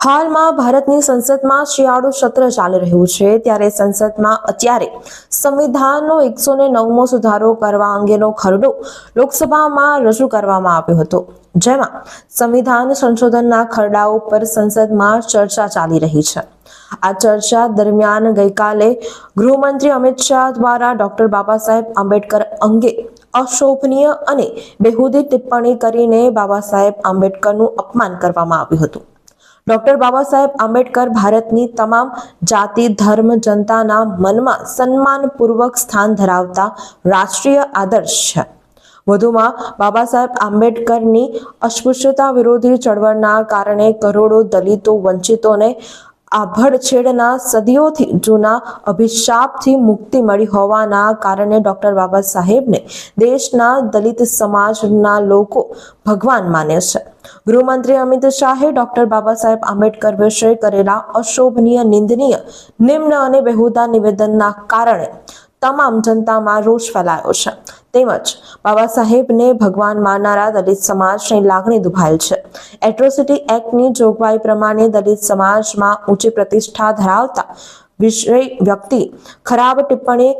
હાલમાં ભારતની સંસદમાં શિયાળુ સત્ર ચાલી રહ્યું છે. ત્યારે સંસદમાં અત્યારે સંવિધાનનો એકસો ને નવમો સુધારો કરવા અંગેનો ખરડો લોકસભામાં રજૂ કરવામાં આવ્યો હતો. જેમાં સંવિધાન સંશોધનના ખરડાઓ પર સંસદમાં ચર્ચા ચાલી રહી છે. આ ચર્ચા દરમિયાન ગઈકાલે ગૃહમંત્રી અમિત શાહ દ્વારા ડોક્ટર બાબા સાહેબ આંબેડકર અંગે અશોભનીય અને બેહુદી ટિપ્પણી કરીને બાબા સાહેબ આંબેડકરનું અપમાન કરવામાં આવ્યું હતું. ડોક્ટર બાબા સાહેબ આંબેડકર ભારતની તમામ જાતિ, ધર્મ, જનતાના મનમાં સન્માનપૂર્વક સ્થાન ધરાવતા રાષ્ટ્રીય આદર્શ છે. વધુમાં બાબા સાહેબ આંબેડકરની અસ્પૃશ્યતા વિરોધી ચળવળના કારણે કરોડો દલિતો વંચિતોને આભડછેડના સદીઓથી જૂના અભિશાપથી મુક્તિ મળી હોવાના કારણે ડોક્ટર બાબા સાહેબને દેશના દલિત સમાજના લોકો ભગવાન માને છે. ગૃહમંત્રી અમિત શાહે ડોક્ટર બાબા સાહેબ આંબેડકર વિશે કરેલા અશોભનીય નિંદનીય નિમ્ન અને બેહુદા નિવેદનના કારણે તમામ જનતામાં રોષ ફેલાયો છે. તેમજ બાબા સાહેબને ભગવાન માનનારા દલિત સમાજની લાગણી દુભાયેલ છે. એટ્રોસિટી એક્ટની જોગવાઈ પ્રમાણે દલિત સમાજમાં ઊંચી પ્રતિષ્ઠા ધરાવતા વિષય વ્યક્તિ ખરાબ ટિપ્પણી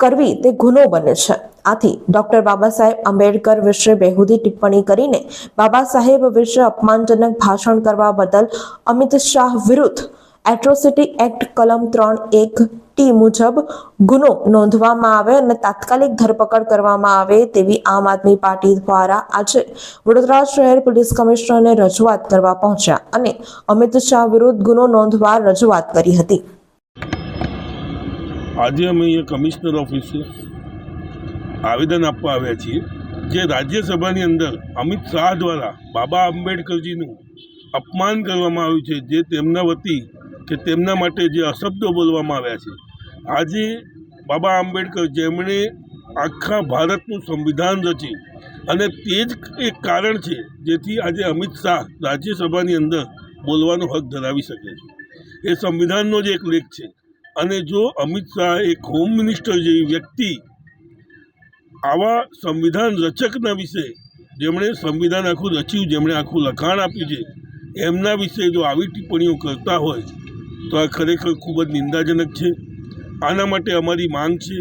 કરવી તે ગુનો બને છે. આથી ડોક્ટર બાબા સાહેબ આંબેડકર વિશે બેહુદી ટિપ્પણી કરીને બાબા સાહેબ વિશે અપમાનજનક ભાષણ કરવા બદલ અમિત શાહ વિરુદ્ધ એટ્રોસિટી એક્ટ કલમ ત્રણ એક ટી મુજબ ગુનો નોંધવામાં આવે અને તાત્કાલિક ધરપકડ કરવામાં આવે તેવી આમ આદમી પાર્ટી દ્વારા આજે વડોદરા શહેર પોલીસ કમિશનરને રજૂઆત કરવા પહોંચ્યા અને અમિત શાહ વિરુદ્ધ ગુનો નોંધવા રજૂઆત કરી હતી. આજે અમે કમિશનર ઓફિસે આવેદન આપવા આવ્યા છીએ જે રાજ્યસભાની અંદર અમિત શાહ દ્વારા બાબા આંબેડકરજીનું અપમાન કરવામાં આવ્યું છે, જે તેમના વતી કે તેમના માટે જે અશબ્દો બોલવામાં આવ્યા છે. આજે બાબા આંબેડકર જેમણે આખા ભારતનું સંવિધાન રચ્યું અને તે જ એક કારણ છે, જેથી આજે અમિત શાહ રાજ્યસભાની અંદર બોલવાનો હક ધરાવી શકે છે. એ સંવિધાનનો જ એક લેખ છે. અને જો અમિત શાહ એક હોમ મિનિસ્ટર જેવી વ્યક્તિ આવા સંવિધાન રચકના વિશે જેમણે સંવિધાન આખું રચ્યું, જેમણે આખું લખાણ આપ્યું છે, એમના વિશે જો આવી ટિપ્પણીઓ કરતા હોય, તો આ ખરેખર ખૂબ જ નિંદાજનક છે. આના માટે અમારી માંગ છે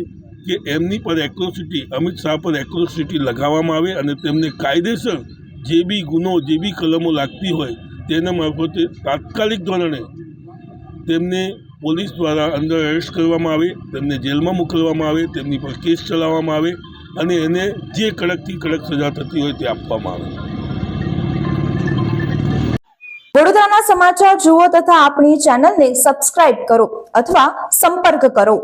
કે એમની પર એક્રોસિટી અમિત શાહ પર એક્રોસિટી લગાવવામાં આવે અને તેમને કાયદેસર જે બી ગુનો, જે બી કલમો લાગતી હોય, તેના મારફતે તાત્કાલિક ધોરણે તેમને પોલીસ દ્વારા અંદર એરેસ્ટ કરવામાં આવે, તેમને જેલમાં મોકલવામાં આવે, તેમની પર કેસ ચલાવવામાં આવે અને એને જે કડકથી કડક સજા થતી હોય તે આપવામાં આવે. વડોદરાના સમાચાર જુઓ તથા આપણી ચેનલને સબસ્ક્રાઇબ કરો અથવા સંપર્ક કરો.